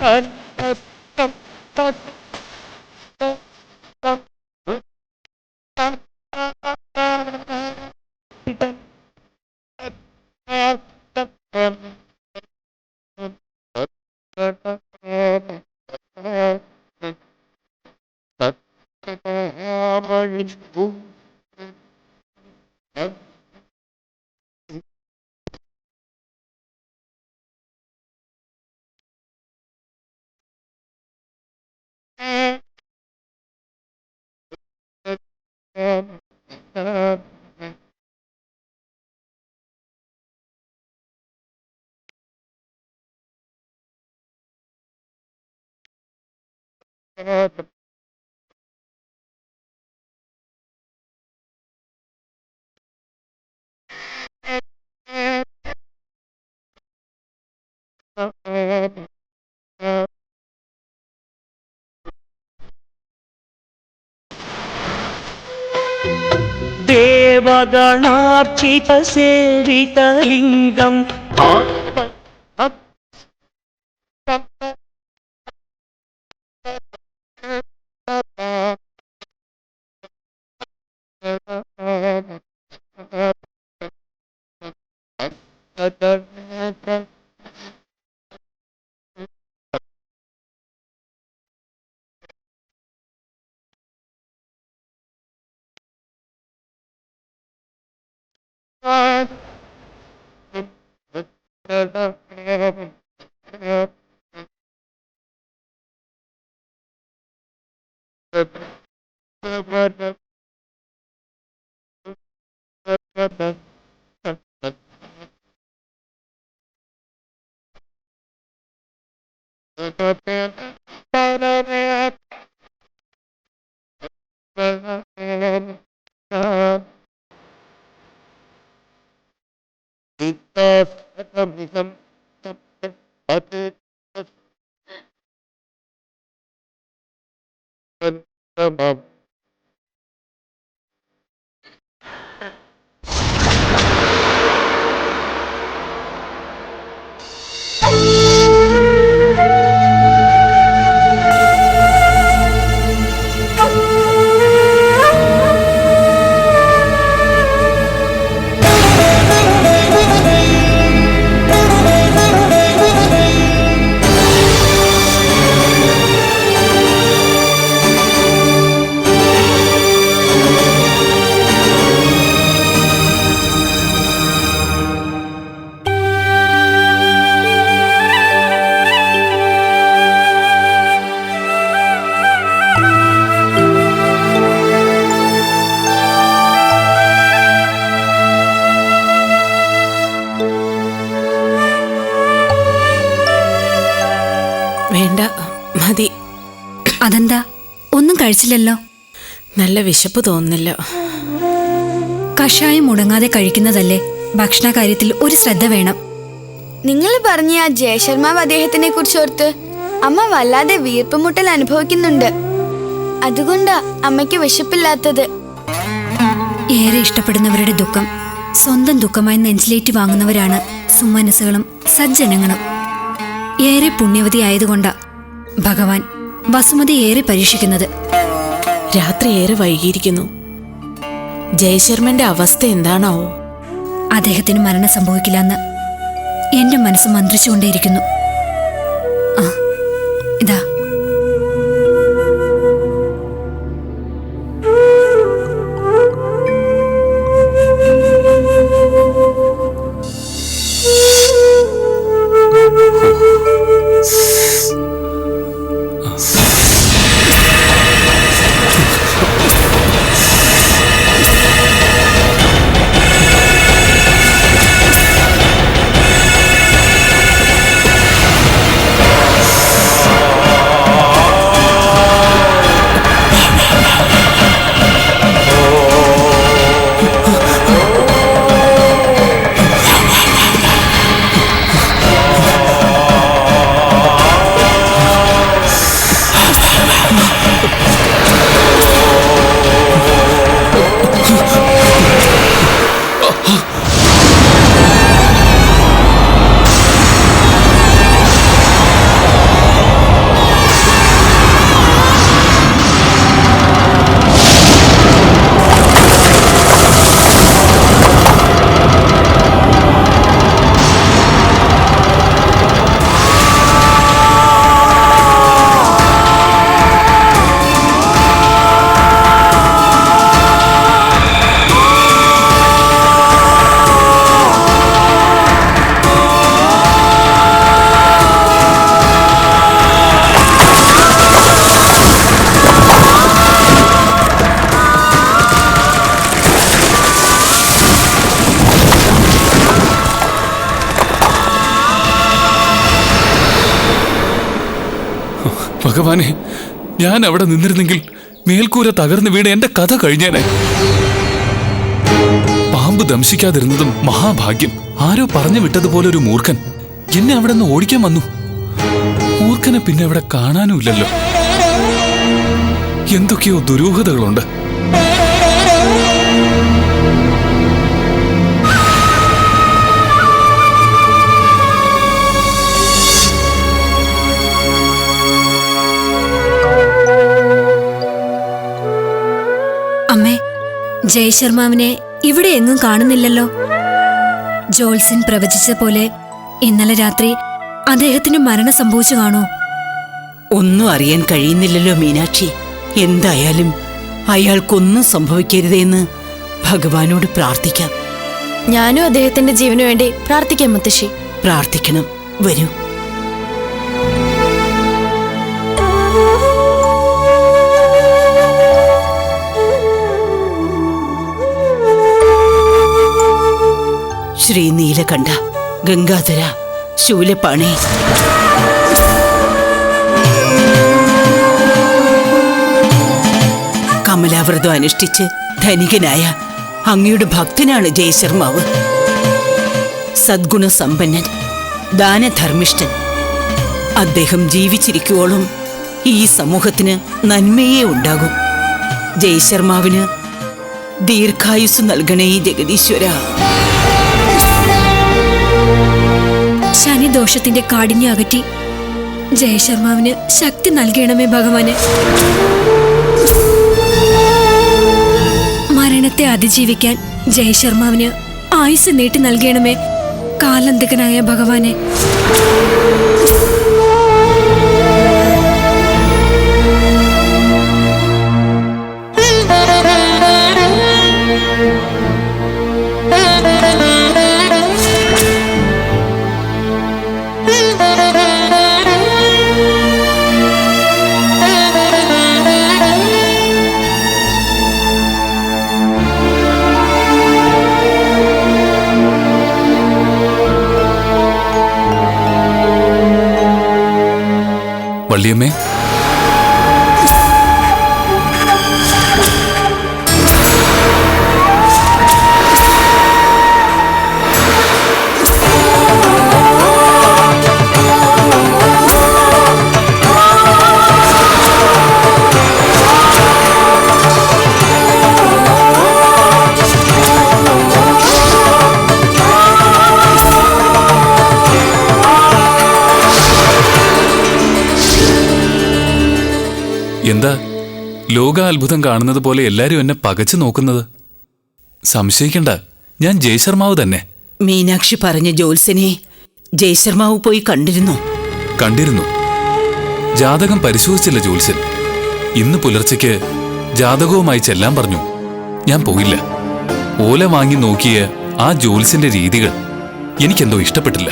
Good. देवगणार्चितसेवितलिङ्गम् വേണ്ട മതി. അതെന്താ? ഒന്നും കഴിച്ചില്ലല്ലോ? നല്ല വിശപ്പ് തോന്നുന്നില്ല. കഷായം മുടങ്ങാതെ കഴിക്കുന്നതല്ലേ? ഭക്ഷണ കാര്യത്തിൽ ഒരു ശ്രദ്ധ വേണം. നിങ്ങൾ പറഞ്ഞ ആ ജയശർമാവ് അദ്ദേഹത്തിനെ കുറിച്ച് ഓർത്ത് അമ്മ വല്ലാതെ വീർപ്പുമുട്ടൽ അനുഭവിക്കുന്നുണ്ട്. അതുകൊണ്ടാ അമ്മയ്ക്ക് വിശപ്പില്ലാത്തത്. ഏറെ ഇഷ്ടപ്പെടുന്നവരുടെ ദുഃഖം സ്വന്തം ദുഃഖമായി നെഞ്ചിലേറ്റ് വാങ്ങുന്നവരാണ് സുമനസ്സുകളും സജ്ജനങ്ങളും. ഏറെ പുണ്യവതിയായതുകൊണ്ടാ ഭഗവാൻ വസുമതി ഏറെ പരീക്ഷിക്കുന്നത്. രാത്രി ഏറെ വൈകിയിരിക്കുന്നു. ജയശർമ്മന്റെ അവസ്ഥ എന്താണോ അദ്ദേഹത്തിന് മരണം സംഭവിക്കില്ലെന്ന് എന്റെ മനസ്സ് മന്ത്രിച്ചുകൊണ്ടേയിരിക്കുന്നു. ആ ഇതാ. ഭഗവാനെ ഞാൻ അവിടെ നിന്നിരുന്നെങ്കിൽ മേൽക്കൂര തകർന്നു വീണ് എന്റെ കഥ കഴിഞ്ഞേനെ. പാമ്പ് ദംശിക്കാതിരുന്നതും മഹാഭാഗ്യം. ആരോ പറഞ്ഞു വിട്ടതുപോലെ ഒരു മൂർഖൻ എന്നെ അവിടെ നിന്ന് ഓടിക്കാൻ വന്നു. മൂർഖനെ പിന്നെ അവിടെ കാണാനുമില്ലല്ലോ. എന്തൊക്കെയോ ദുരൂഹതകളുണ്ട്. ജയശർമാവിനെ ഇവിടെ എങ്ങും കാണുന്നില്ലല്ലോ. ജോൾസൻ പ്രവചിച്ച പോലെ ഇന്നലെ രാത്രി അദ്ദേഹത്തിന് മരണം സംഭവിച്ചു കാണോ. ഒന്നും അറിയാൻ കഴിയുന്നില്ലല്ലോ മീനാക്ഷി. എന്തായാലും അയാൾക്കൊന്നും സംഭവിക്കരുതെന്ന് ഭഗവാനോട് പ്രാർത്ഥിക്കാം. ഞാനും അദ്ദേഹത്തിന്റെ ജീവനു വേണ്ടി പ്രാർത്ഥിക്കാം മുത്തശ്ശി. പ്രാർത്ഥിക്കണം. വരൂ. ശ്രീ നീലകണ്ഠ ഗംഗാധര ശൂലപ്പാണി കമലാവ്രതം അനുഷ്ഠിച്ച് ധനികനായ അങ്ങയുടെ ഭക്തനാണ് ജയശർമാവ്. സദ്ഗുണസമ്പന്നൻ ദാനധർമ്മിഷ്ഠൻ. അദ്ദേഹം ജീവിച്ചിരിക്കുവോളും ഈ സമൂഹത്തിന് നന്മയേ ഉണ്ടാകും. ജയശർമാവിന് ദീർഘായുസ് നൽകണേ ജഗദീശ്വര. ശനിദോഷത്തിന്റെ കാഠിന്യം അകറ്റി ജയശർമാവിന് ശക്തി നൽകണമേ ഭഗവാന്. മരണത്തെ അതിജീവിക്കാൻ ജയശർമാവിന് ആയുസ് നീട്ടി നൽകണമേ കാലന്തകനായ ഭഗവാനെ. വള്ളിയമ്മേ എന്താ? ലോക അത്ഭുതം കാണുന്നത് പോലെ എല്ലാരും എന്നെ പകച്ചു നോക്കുന്നത്. സംശയിക്കണ്ട ഞാൻ ജയശർമാവ് തന്നെ. മീനാക്ഷി പറഞ്ഞ ജോത്സനെ ജയശർമാവ് പോയി കണ്ടിരുന്നു? കണ്ടിരുന്നു. ജാതകം പരിശോധിച്ചില്ല ജോത്സ്യൻ ഇന്ന് പുലർച്ചയ്ക്ക് ജാതകവുമായി ചെല്ലാൻ പറഞ്ഞു. ഞാൻ പോയില്ല. ഓല വാങ്ങി നോക്കിയ ആ ജോത്സ്യന്റെ രീതികൾ എനിക്കെന്തോ ഇഷ്ടപ്പെട്ടില്ല.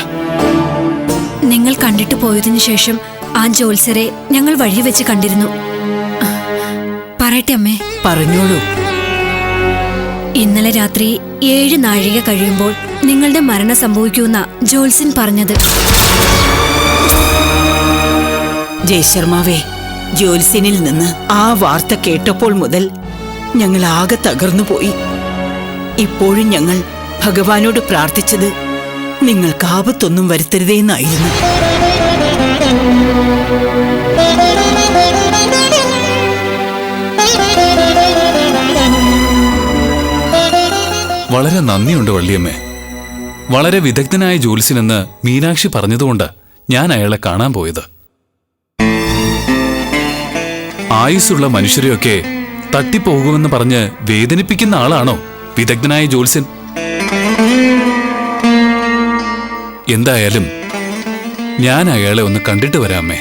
നിങ്ങൾ കണ്ടിട്ട് പോയതിനു ശേഷം ആ ജോത്സരെ ഞങ്ങൾ വഴി വെച്ച് കണ്ടിരുന്നു. പറയട്ടെ അമ്മേ. പറഞ്ഞോളൂ. ഇന്നലെ രാത്രി ഏഴ് നാഴിക കഴിയുമ്പോൾ നിങ്ങളുടെ മരണം സംഭവിക്കുമെന്ന ജോത്സ്യൻ പറഞ്ഞത്. ജയശർമാവേ ജോത്സ്യനിൽ നിന്ന് ആ വാർത്ത കേട്ടപ്പോൾ മുതൽ ഞങ്ങൾ ആകെ തകർന്നുപോയി. ഇപ്പോഴും ഞങ്ങൾ ഭഗവാനോട് പ്രാർത്ഥിച്ചത് നിങ്ങൾക്ക് ആപത്തൊന്നും വരുത്തരുതേന്നായിരുന്നു. വളരെ നന്ദിയുണ്ട് വള്ളിയമ്മേ. വളരെ വിദഗ്ധനായ ജോത്സ്യനെന്ന് മീനാക്ഷി പറഞ്ഞതുകൊണ്ട് ഞാൻ അയാളെ കാണാൻ പോയത്. ആയുസ്സുള്ള മനുഷ്യരെയൊക്കെ തട്ടിപ്പോകുമെന്ന് പറഞ്ഞ് വേദനിപ്പിക്കുന്ന ആളാണോ വിദഗ്ധനായ ജോത്സ്യൻ എന്തായാലും ഞാൻ അയാളെ ഒന്ന് കണ്ടിട്ട് വരാമേ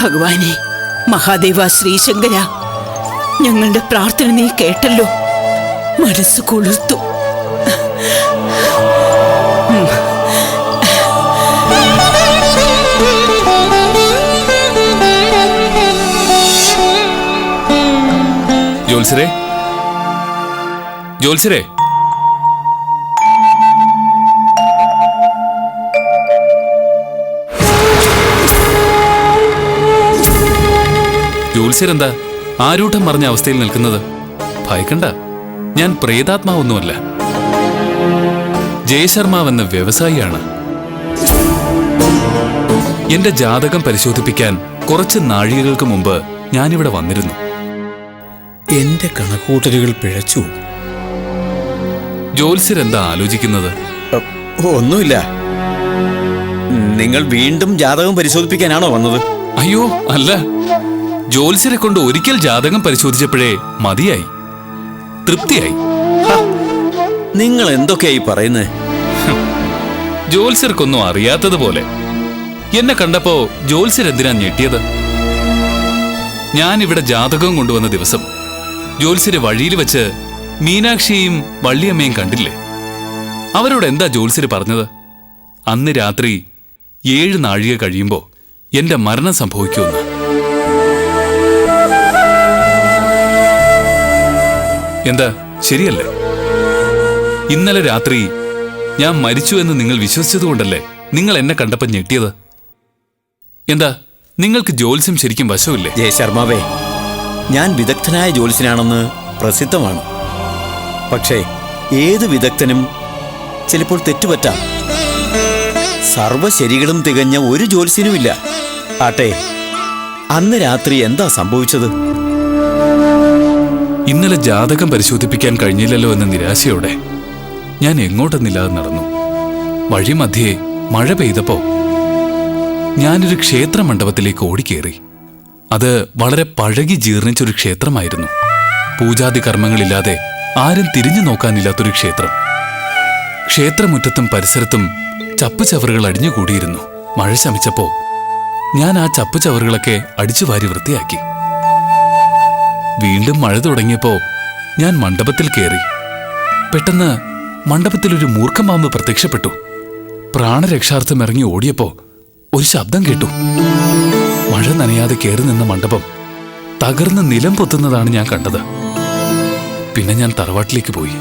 ഭഗവാനെ മഹാദേവ ശ്രീശങ്കര ഞങ്ങളുടെ പ്രാർത്ഥന നീ കേട്ടല്ലോ. മനസ്സ് കൊളുത്തു ജോത്സരേ ജോത്സരെ ജോത്സ്യരെന്താ ആരൂഢം മറിഞ്ഞ അവസ്ഥയിൽ നിൽക്കുന്നത്? ഭയക്കണ്ട. ഞാൻ പ്രേതാത്മാവൊന്നുമല്ല. ജയശർമാവ് എന്ന വ്യവസായിയാണ്. എന്റെ ജാതകം പരിശോധിപ്പിക്കാൻ കുറച്ച് നാഴികകൾക്ക് മുമ്പ് ഞാനിവിടെ വന്നിരുന്നു. എന്റെ കണക്കൂട്ടലുകൾ പിഴച്ചു. ജോത്സ്യരെന്താ ആലോചിക്കുന്നത്? ഒന്നുമില്ല. നിങ്ങൾ വീണ്ടും ജാതകം പരിശോധിപ്പിക്കാനാണോ വന്നത്? അയ്യോ അല്ല. ജോത്സ്യരെ കൊണ്ട് ഒരിക്കൽ ജാതകം പരിശോധിച്ചപ്പോഴേ മതിയായി. തൃപ്തിയായി. നിങ്ങൾ എന്തൊക്കെയായി പറയുന്നത് ജോത്സ്യർക്കൊന്നും അറിയാത്തതുപോലെ. എന്നെ കണ്ടപ്പോ ജോത്സ്യരെന്തിനാ ഞെട്ടിയത്? ഞാൻ ഇവിടെ ജാതകം കൊണ്ടുവന്ന ദിവസം ജോത്സ്യര് വഴിയിൽ വെച്ച് മീനാക്ഷിയും വള്ളിയമ്മയും കണ്ടില്ലേ? അവരോട് എന്താ ജോത്സ്യര് പറഞ്ഞത്? അന്ന് രാത്രി ഏഴ് നാഴിക കഴിയുമ്പോൾ എന്റെ മരണം സംഭവിക്കുമെന്ന്. എന്താ? ശരിയല്ലേ? ഇന്നലെ രാത്രി ഞാൻ മരിച്ചു എന്ന് നിങ്ങൾ വിശ്വസിച്ചതുകൊണ്ടല്ലേ നിങ്ങൾ എന്നെ കണ്ടപ്പോൾ ഞെട്ടിയത്? എന്താ നിങ്ങൾക്ക് ജോത്സ്യം ശരിക്കും വശമില്ലേ? ജയ ശർമാവേ ഞാൻ വിദഗ്ധനായ ജ്യോത്സ്യനാണെന്ന് പ്രസിദ്ധമാണ്. പക്ഷേ ഏത് വിദഗ്ധനും ചിലപ്പോൾ തെറ്റുപറ്റാം. സർവ ശരികളും തികഞ്ഞ ഒരു ജ്യോത്സ്യനുമില്ല. ആട്ടെ അന്ന് രാത്രി എന്താ സംഭവിച്ചത്? ഇന്നലെ ജാതകം പരിശോധിപ്പിക്കാൻ കഴിഞ്ഞില്ലല്ലോ എന്ന നിരാശയോടെ ഞാൻ എങ്ങോട്ടെന്നില്ലാതെ നടന്നു. വഴിമധ്യേ മഴ പെയ്തപ്പോ ഞാനൊരു ക്ഷേത്ര മണ്ഡപത്തിലേക്ക് ഓടിക്കേറി. അത് വളരെ പഴകി ജീർണിച്ചൊരു ക്ഷേത്രമായിരുന്നു. പൂജാതി കർമ്മങ്ങളില്ലാതെ ആരും തിരിഞ്ഞു നോക്കാനില്ലാത്തൊരു ക്ഷേത്രം. ക്ഷേത്രമുറ്റത്തും പരിസരത്തും ചപ്പുചവറുകൾ അടിഞ്ഞുകൂടിയിരുന്നു. മഴ ശമിച്ചപ്പോ ഞാൻ ആ ചപ്പുചവറുകളൊക്കെ അടിച്ചുവാരി വൃത്തിയാക്കി. വീണ്ടും മഴ തുടങ്ങിയപ്പോ ഞാൻ മണ്ഡപത്തിൽ കയറി പെട്ടെന്ന് മണ്ഡപത്തിൽ ഒരു മൂർഖമാമ്പ് പ്രത്യക്ഷപ്പെട്ടു. പ്രാണരക്ഷാർത്ഥം ഇറങ്ങി ഓടിയപ്പോ ഒരു ശബ്ദം കേട്ടു. മഴ നനയാതെ കയറി നിന്ന മണ്ഡപം തകർന്ന് നിലം പൊത്തുന്നതാണ് ഞാൻ കണ്ടത്. പിന്നെ ഞാൻ തറവാട്ടിലേക്ക് പോയി.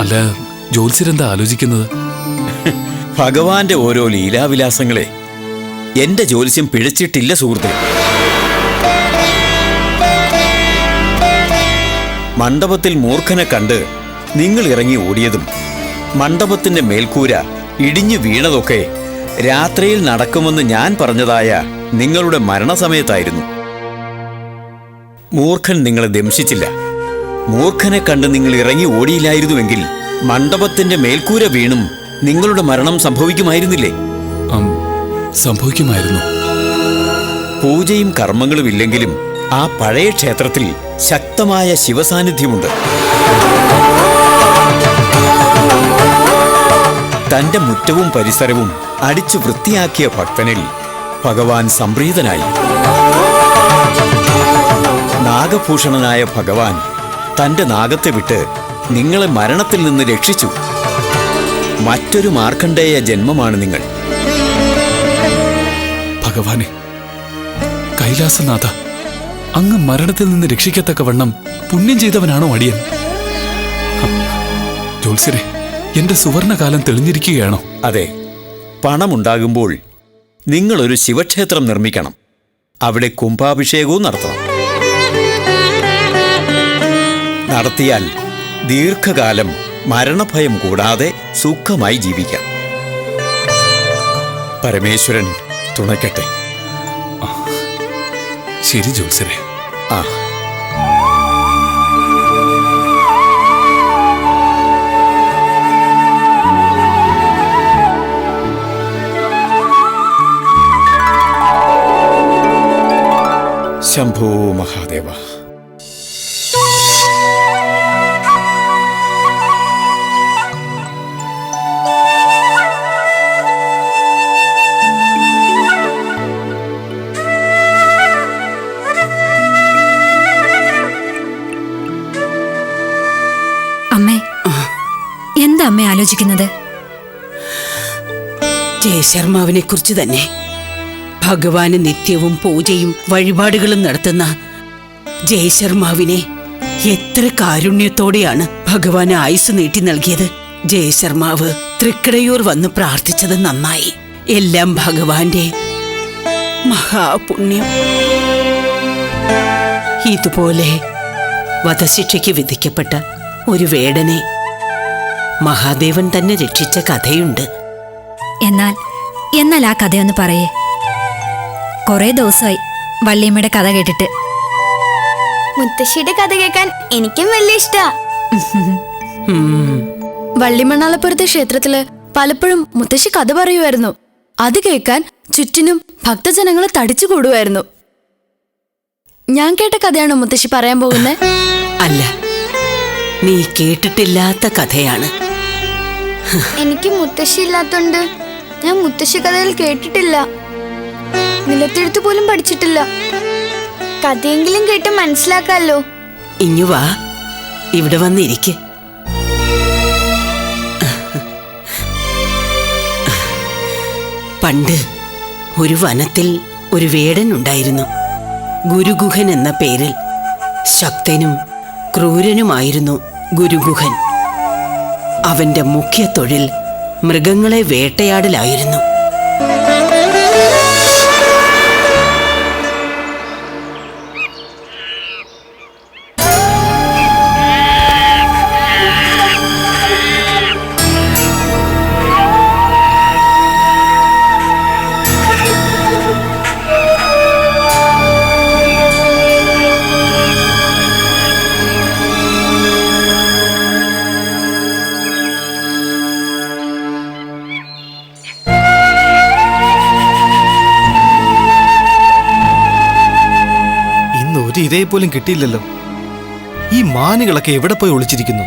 അല്ല ജോത്സ്യരെന്താ ആലോചിക്കുന്നത്? ഭഗവാന്റെ ഓരോ ലീലാവിലാസങ്ങളെ എന്റെ ജോത്സ്യം പിഴച്ചിട്ടില്ല സുഹൃത്തെ. മണ്ഡപത്തിൽ മൂർഖനെ കണ്ട് നിങ്ങൾ ഇറങ്ങി ഓടിയതും മണ്ഡപത്തിന്റെ മേൽക്കൂര ഇടിഞ്ഞു വീണതൊക്കെ രാത്രിയിൽ നടക്കുമെന്ന് ഞാൻ പറഞ്ഞതായ നിങ്ങളുടെ മരണസമയത്തായിരുന്നു. മൂർഖൻ നിങ്ങളെ ദംശിച്ചില്ല. മൂർഖനെ കണ്ട് നിങ്ങൾ ഇറങ്ങി ഓടിയില്ലായിരുന്നുവെങ്കിൽ മണ്ഡപത്തിന്റെ മേൽക്കൂര വീണും നിങ്ങളുടെ മരണം സംഭവിക്കുമായിരുന്നില്ലേ? സംഭവിക്കുമായിരുന്നു. പൂജയും കർമ്മങ്ങളും ഇല്ലെങ്കിലും ആ പഴയ ക്ഷേത്രത്തിൽ ശക്തമായ ശിവസാന്നിധ്യമുണ്ട്. തന്റെ മുറ്റവും പരിസരവും അടിച്ചു വൃത്തിയാക്കിയ ഭക്തനിൽ ഭഗവാൻ സംപ്രീതനായി. നാഗഭൂഷണനായ ഭഗവാൻ തന്റെ നാഗത്തെ വിട്ട് നിങ്ങളെ മരണത്തിൽ നിന്ന് രക്ഷിച്ചു. മറ്റൊരു മാർക്കണ്ഡേയ ജന്മമാണ് നിങ്ങൾ. ഭഗവാനെ കൈലാസനാഥ അങ്ങ് മരണത്തിൽ നിന്ന് രക്ഷിക്കത്തക്ക വണ്ണം പുണ്യം ചെയ്തവനാണോ അടിയൻ? ജോത്സ്യരെ എന്റെ സുവർണകാലം തെളിഞ്ഞിരിക്കുകയാണോ? അതെ പണമുണ്ടാകുമ്പോൾ നിങ്ങളൊരു ശിവക്ഷേത്രം നിർമ്മിക്കണം. അവിടെ കുംഭാഭിഷേകവും നടത്തണം. നടത്തിയാൽ ദീർഘകാലം മരണഭയം കൂടാതെ സുഖമായി ജീവിക്കാം. പരമേശ്വരൻ തുണയ്ക്കട്ടെ. ശരി ജോത്സ്യരെ. ആ. ശംഭോ മഹാദേവ. ആലോചിക്കുന്നത്? ജയശർമാവിനെ കുറിച്ച് തന്നെ ഭഗവാന് നിത്യവും പൂജയും വഴിപാടുകളും നടത്തുന്ന ജയശർമാവിനെ എത്ര കാരുണ്യത്തോടെയാണ് ഭഗവാൻ ആയുസ് നീട്ടി നൽകിയത്. ജയശർമാവ് തൃക്കടയൂർ വന്ന് പ്രാർത്ഥിച്ചത് നന്നായി. എല്ലാം ഭഗവാന്റെ മഹാപുണ്യം. ഇതുപോലെ വധശിക്ഷയ്ക്ക് വിധിക്കപ്പെട്ട ഒരു വേടനെ മഹാദേവൻ തന്നെ രക്ഷിച്ച കഥയുണ്ട്. എന്നാൽ എന്നാൽ ആ കഥയൊന്ന് പറയേ. കുറെ ദിവസമായി വള്ളിയമ്മയുടെ കഥ കേട്ടിട്ട്. മുത്തശ്ശിയുടെ കഥ കേൾക്കാൻ എനിക്കും വലിയ ഇഷ്ടാ. വള്ളിമണ്ണാലപ്പുറത്തെ വള്ളിമണ്ണാളപ്പുറത്തെ ക്ഷേത്രത്തിൽ പലപ്പോഴും മുത്തശ്ശി കഥ പറയുമായിരുന്നു. അത് കേൾക്കാൻ ചുറ്റിനും ഭക്തജനങ്ങൾ തടിച്ചു കൂടുമായിരുന്നു. ഞാൻ കേട്ട കഥയാണോ മുത്തശ്ശി പറയാൻ പോകുന്നത് അല്ല നീ കേട്ടിട്ടില്ലാത്ത കഥയാണ്. എനിക്ക് മുത്തശ്ശി ഇല്ലാത്തോണ്ട് ഞാൻ മുത്തശ്ശി കഥകൾ കേട്ടിട്ടില്ല. നിലത്തെഴുത്ത് പോലും പഠിച്ചിട്ടില്ല. കഥയെങ്കിലും കേട്ട് മനസ്സിലാക്കാലോ. ഇങ്ങു വാ. ഇവിടെ വന്നിരിക്ക. പണ്ട് ഒരു വനത്തിൽ ഒരു വേടൻ ഉണ്ടായിരുന്നു. ഗുരുഗുഹൻ എന്ന പേരിൽ ശക്തനും ക്രൂരനുമായിരുന്നു ഗുരുഗുഹൻ. അവന്റെ മുഖ്യ തൊഴിൽ മൃഗങ്ങളെ വേട്ടയാടലായിരുന്നു. പോലും കിട്ടിയില്ലല്ലോ. ഈ മാനുകളൊക്കെ എവിടെ പോയി ഒളിച്ചിരിക്കുന്നു?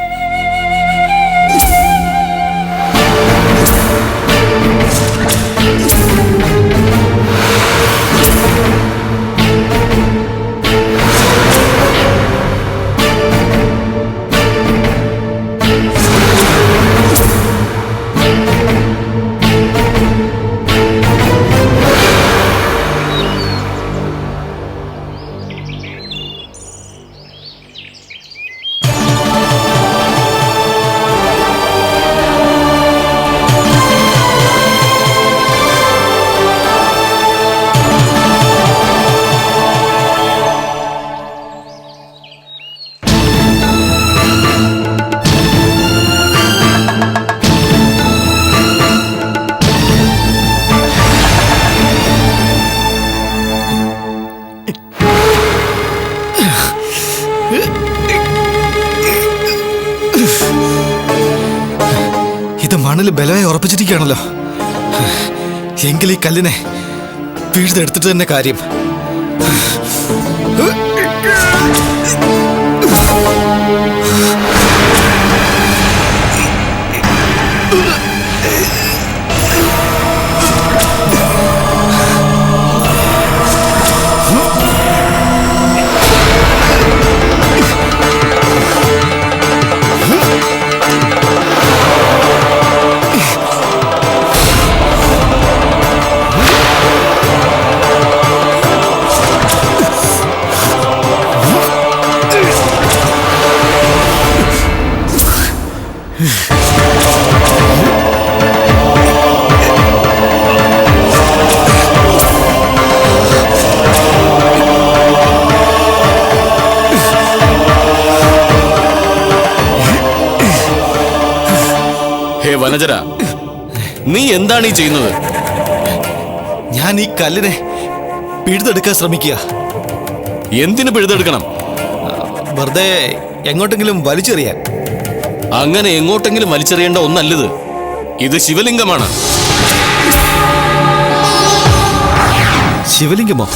ഉറപ്പിച്ചിരിക്കുകയാണല്ലോ എങ്കിൽ ഈ കല്ലിനെ പിഴുതെടുത്തിട്ട് തന്നെ കാര്യം. ഹേ വനജര നീ എന്താണ് ഈ ചെയ്യുന്നത്? ഞാൻ ഈ കല്ലിനെ പിഴുതെടുക്കാൻ ശ്രമിക്കുക. എന്തിനു പിഴുതെടുക്കണം? വെറുതെ എങ്ങോട്ടെങ്കിലും വലിച്ചെറിയാൻ. അങ്ങനെ എങ്ങോട്ടെങ്കിലും വലിച്ചെറിയേണ്ട ഒന്നല്ലത്. ഇത് ശിവലിംഗമാണ്. ശിവലിംഗമോ?